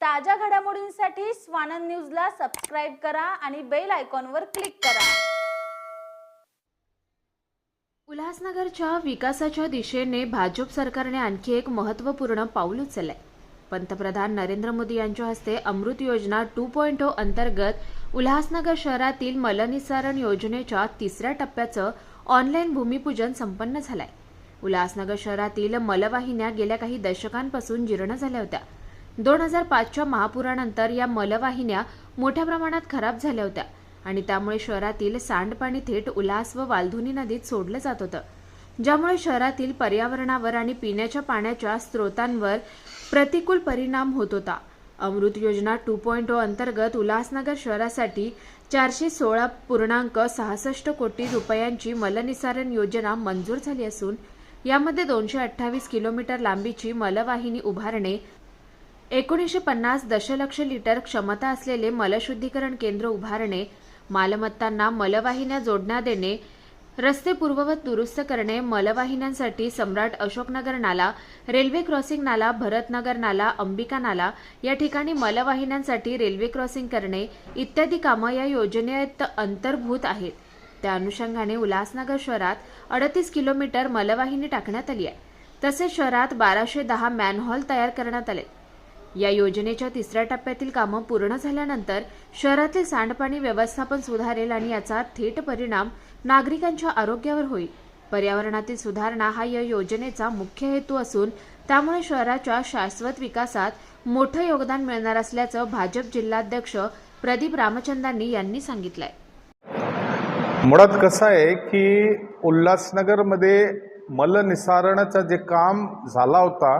ताज्या घडामोडींसाठी स्वानंद न्यूजला सबस्क्राईब करा आणि बेल आयकॉनवर क्लिक करा. उल्हासनगरच्या विकासाच्या दिशेने भाजप सरकारने आणखी एक महत्त्वपूर्ण पाऊल उचललंय. पंतप्रधान नरेंद्र मोदी यांच्या हस्ते अमृत योजना टू पॉईंट ओ अंतर्गत उल्हासनगर शहरातील मलनिसारण योजनेच्या तिसऱ्या टप्प्याचं ऑनलाईन भूमिपूजन संपन्न झालंय. उल्हासनगर शहरातील मलवाहिन्या गेल्या काही दशकांपासून जीर्ण झाल्या होत्या. दोन हजार पाचच्या महापुरानंतर या मलवाहिन्या मोठ्या प्रमाणात खराब झाल्या होत्या आणि त्यामुळे शहरातील सांडपाणी थेट उल्हास व वालधुनी नदीत सोडलं जात होतं. ज्यामुळे शहरातील पर्यावरणावर आणि पिण्याच्या पाण्याच्या स्रोतांवर प्रतिकूल परिणाम होत होता. अमृत योजना टू पॉईंट ओ अंतर्गत उल्हासनगर शहरासाठी चारशे सोळा पूर्णांक सहासष्ट कोटी रुपयांची मलनिसारण योजना मंजूर झाली असून यामध्ये दोनशे अठ्ठावीस किलोमीटर लांबीची मलवाहिनी उभारणे एकोणीसशे पन्नास दशलक्ष लिटर क्षमता असलेले मलशुद्धीकरण केंद्र उभारणे मालमत्तांना मलवाहिन्या जोडण्या देणे रस्ते पूर्ववत दुरुस्त करणे मलवाहिन्यांसाठी सम्राट अशोकनगर नाला रेल्वे क्रॉसिंग नाला भरतनगर नाला अंबिका नाला या ठिकाणी मलवाहिन्यांसाठी रेल्वे क्रॉसिंग करणे इत्यादी कामं या योजनेत अंतर्भूत आहेत. त्या अनुषंगाने उल्हासनगर शहरात अडतीस किलोमीटर मलवाहिनी टाकण्यात आली आहे. तसेच शहरात बाराशे दहा मॅनहॉल तयार करण्यात आले. या योजनेच्या तिसऱ्या टप्प्यातील कामं पूर्ण झाल्यानंतर शहरातील सांडपाणी व्यवस्थापन सुधारेल आणि याचा थेट परिणाम नागरिकांच्या आरोग्यावर होईल. पर्यावरणातील सुधारणा हा या योजनेचा मुख्य हेतू असून त्यामुळे शहराच्या शाश्वत विकासात मोठं योगदान मिळणार असल्याचं भाजप जिल्हाध्यक्ष प्रदीप रामचंदांनी यांनी सांगितलंय. मुळात कसं आहे की उल्हासनगरमध्ये मलनिसारणाचं जे काम झाला होता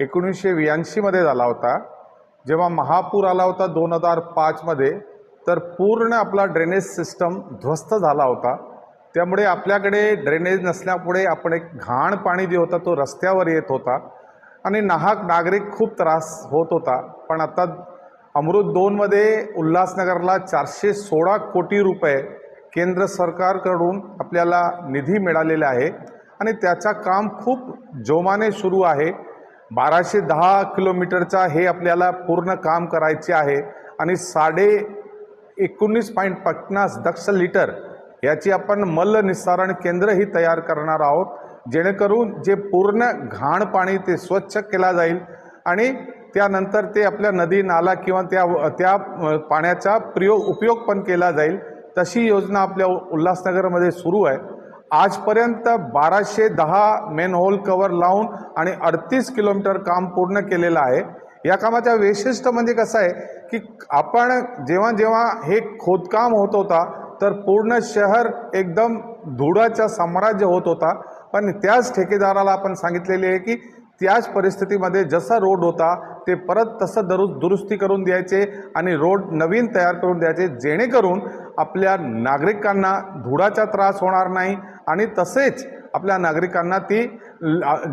एकोणीसशे ब्याऐंशीमध्ये झाला होता. जेव्हा महापूर आला होता दोन हजार पाचमध्ये तर पूर्ण आपला ड्रेनेज सिस्टम ध्वस्त झाला होता. त्यामुळे आपल्याकडे ड्रेनेज नसल्यामुळे आपण एक घाण पाणी जे होता तो रस्त्यावर येत होता. आणि नाहक नागरिक खूप त्रास होत होता. पण आता अमृत दोनमध्ये उल्हासनगरला चारशे सोळा कोटी रुपये केंद्र सरकारकडून आपल्याला निधी मिळालेला आहे. आणि त्याचं काम खूप जोमाने सुरू आहे. बाराशे दहा किलोमीटरचा हे आपल्याला पूर्ण काम करायचे आहे आणि साडे एकोणीस पॉईंट पन्नास दक्ष लिटर याची आपण मल्ल निस्सारण केंद्रही तयार करणार आहोत जेणेकरून जे पूर्ण घाण पाणी ते स्वच्छ केला जाईल आणि त्यानंतर ते आपल्या नदी नाला किंवा त्या त्या पाण्याचा प्रयोग उपयोग पण केला जाईल. तशी योजना आपल्या उल्हासनगरमध्ये सुरू आहे. आजपर्यंत बाराशे दहा मेनहोल कवर लावून आणि अडतीस किलोमीटर काम पूर्ण केलेलं आहे. या कामाच्या वैशिष्ट्य म्हणजे कसं आहे की आपण जेव्हा जेव्हा हे खोदकाम होत होता तर पूर्ण शहर एकदम धुळाचा साम्राज्य होत होता. पण त्याच ठेकेदाराला आपण सांगितलेले आहे की त्याच परिस्थितीमध्ये जसा रोड होता ते परत तसं दरु दुरुस्ती करून द्यायचे आणि रोड नवीन तयार करून द्यायचे जेणेकरून आपल्या नागरिकांना धुडाचा त्रास होणार नाही आणि तसेच आपल्या नागरिकांना ती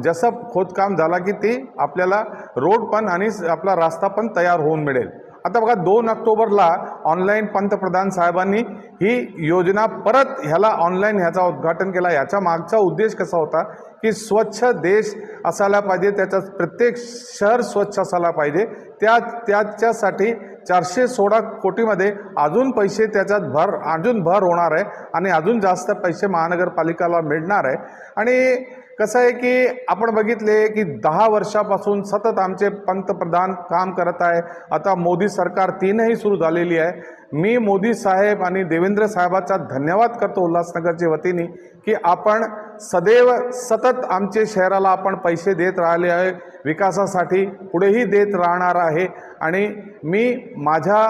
जसं खोदकाम झाला की ती आपल्याला रोड पण आणि स- आपला रस्ता पण तयार होऊन मिळेल. आता बघा दोन ऑक्टोबरला ऑनलाईन पंतप्रधान साहेबांनी ही योजना परत ह्याला ऑनलाईन ह्याचा उद्घाटन केला. याच्या मागचा उद्देश कसा होता की स्वच्छ देश असायला पाहिजे त्याचा प्रत्येक शहर स्वच्छ असायला पाहिजे. त्या त्याच्यासाठी चारशे सोळा कोटीमध्ये अजून पैसे त्याच्यात भर अजून भर होणार आहे आणि अजून जास्त पैसे महानगरपालिकाला मिळणार आहे. आणि कसं आहे की आपण बघितले की दहा वर्षापासून सतत आमचे पंतप्रधान काम करत आहे. आता मोदी सरकार तीनही सुरू झालेली आहे. मी मोदी साहेब आणि देवेंद्र साहेबाचा धन्यवाद करतो उल्हासनगरच्या वतीने की आपण सदैव सतत आमचे शहराला आपण पैसे देत राहिले आहे. विकासासाठी पुढेही देत राहणार आहे. आणि मी माझ्या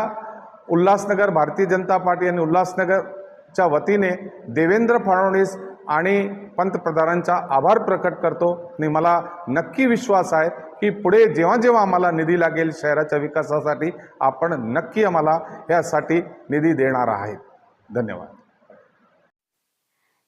उल्हासनगर भारतीय जनता पार्टी आणि उल्हासनगरच्या वतीने देवेंद्र फडणवीस आणि पंतप्रधानांचा आभार प्रकट करतो. आणि मला नक्की विश्वास आहे की पुढे जेव्हा जेव्हा आम्हाला निधी लागेल शहराच्या विकासासाठी आपण नक्की आम्हाला यासाठी निधी देणार आहेत धन्यवाद.